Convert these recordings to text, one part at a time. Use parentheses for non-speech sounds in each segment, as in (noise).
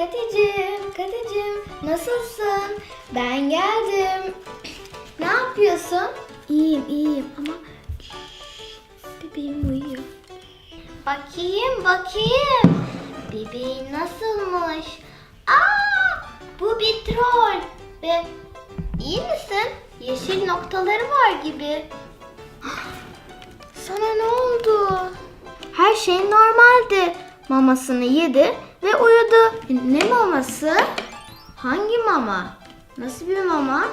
Katicim, Katicim nasılsın? Ben geldim. Ne yapıyorsun? İyiyim, iyiyim ama bebeğim uyuyor. Bakayım, bakayım. Bebeğin nasılmış? Aa, bu bir troll. Ve iyi misin? Yeşil noktaları var gibi. (gasps) Sana ne oldu? Her şey normaldi. Mamasını yedi ve uyudu. Ne maması? Hangi mama? Nasıl bir mama?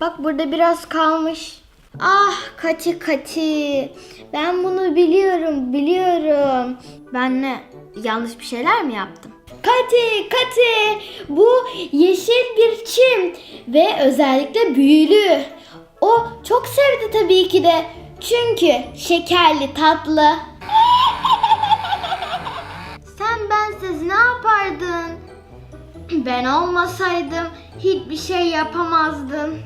Bak burada biraz kalmış. Ah Kati Kati. Ben bunu biliyorum, biliyorum. Ben ne? Yanlış bir şeyler mi yaptım? Kati, Kati. Bu yeşil bir çim ve özellikle büyülü. O çok sevdi tabii ki de. Çünkü şekerli, tatlı. (laughs) Sen bensiz ne yapardın? Ben olmasaydım hiçbir şey yapamazdın.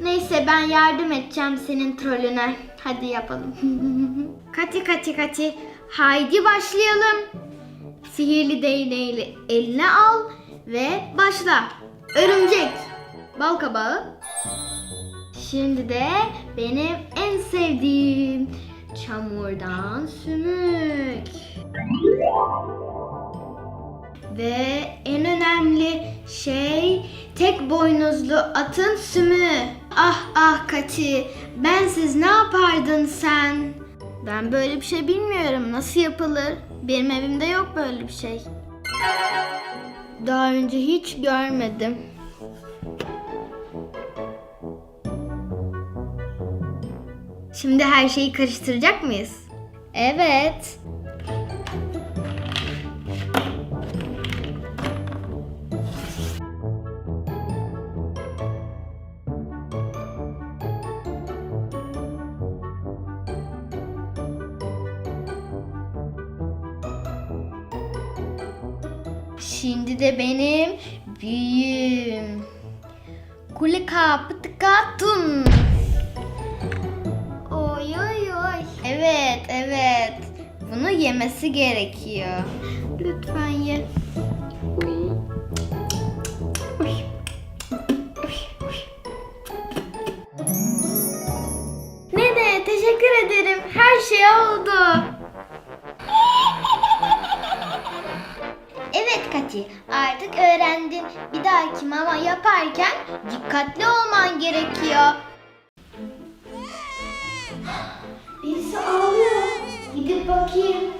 Neyse ben yardım edeceğim senin trolüne. Hadi yapalım. (laughs) kati kati kati. Haydi başlayalım. Sihirli değneği eline al ve başla. Örümcek. Bal kabağı. Şimdi de benim en sevdiğim çamurdan sümük. Ve en önemli şey tek boynuzlu atın sümüğü. Ah ah Kati, bensiz ne yapardın sen? Ben böyle bir şey bilmiyorum. Nasıl yapılır? Benim evimde yok böyle bir şey. Daha önce hiç görmedim. Şimdi her şeyi karıştıracak mıyız? Evet. Şimdi de benim büyüğüm. Kulika pıtıka tun. Oy oy oy. Evet evet. Bunu yemesi gerekiyor. Lütfen ye. Ne de teşekkür ederim. Her şey oldu. Evet Kati, artık öğrendin. Bir dahaki mama yaparken dikkatli olman gerekiyor. Birisi ağlıyor. Gidip bakayım.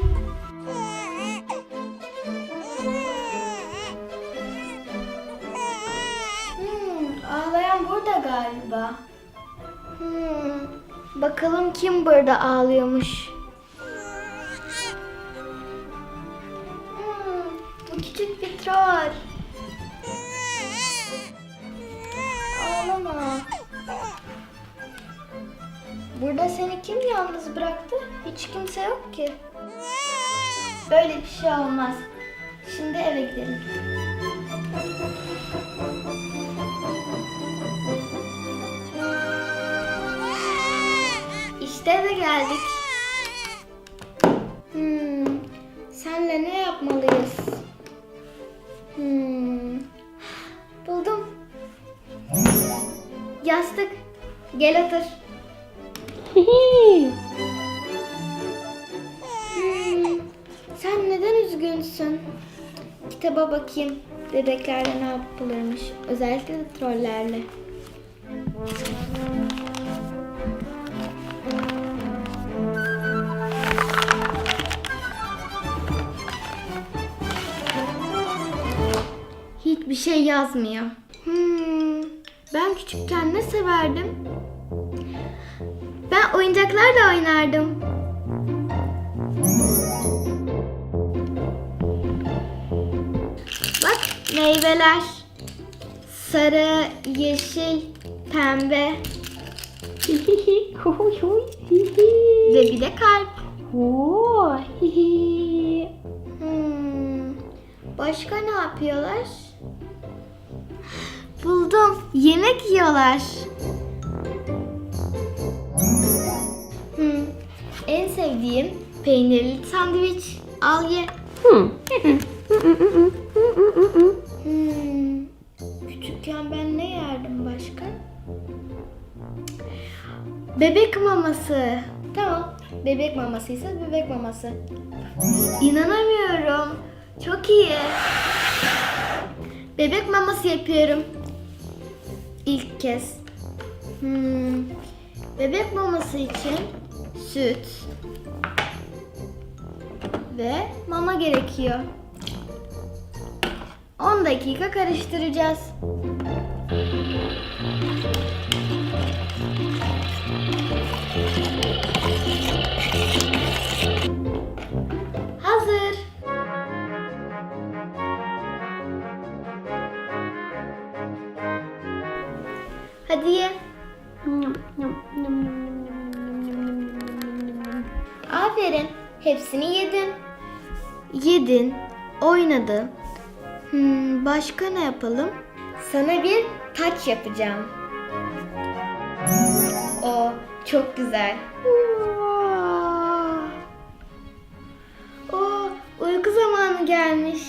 Hmm, ağlayan burada galiba. Hmm, bakalım kim burada ağlıyormuş. Troll. Ağlama. Burada seni kim yalnız bıraktı? Hiç kimse yok ki. Böyle bir şey olmaz. Şimdi eve gidelim. İşte eve geldik. Gel otur. Hmm, (laughs) sen neden üzgünsün? Kitaba bakayım. Bebeklerle ne yapılırmış. Özellikle de trollerle. Hiçbir şey yazmıyor. Küçükken ne severdim? Ben oyuncaklarla oynardım. Bak meyveler. Sarı, yeşil, pembe. (laughs) Ve bir de kalp. Hmm, Başka ne yapıyorlar? Yemek yiyorlar. Hmm. En sevdiğim peynirli sandviç. Al ye. Hmm. Küçükken ben ne yerdim başka? Bebek maması. Tamam. Bebek mamasıysa bebek maması. İnanamıyorum. Çok iyi. Bebek maması yapıyorum. İlk kez. Hmm. Bebek maması için süt ve mama gerekiyor. 10 dakika karıştıracağız. Hadi ye. Aferin. Hepsini yedin. Yedin. Oynadın. Hmm, başka ne yapalım? Sana bir taç yapacağım. O çok güzel. O uyku zamanı gelmiş.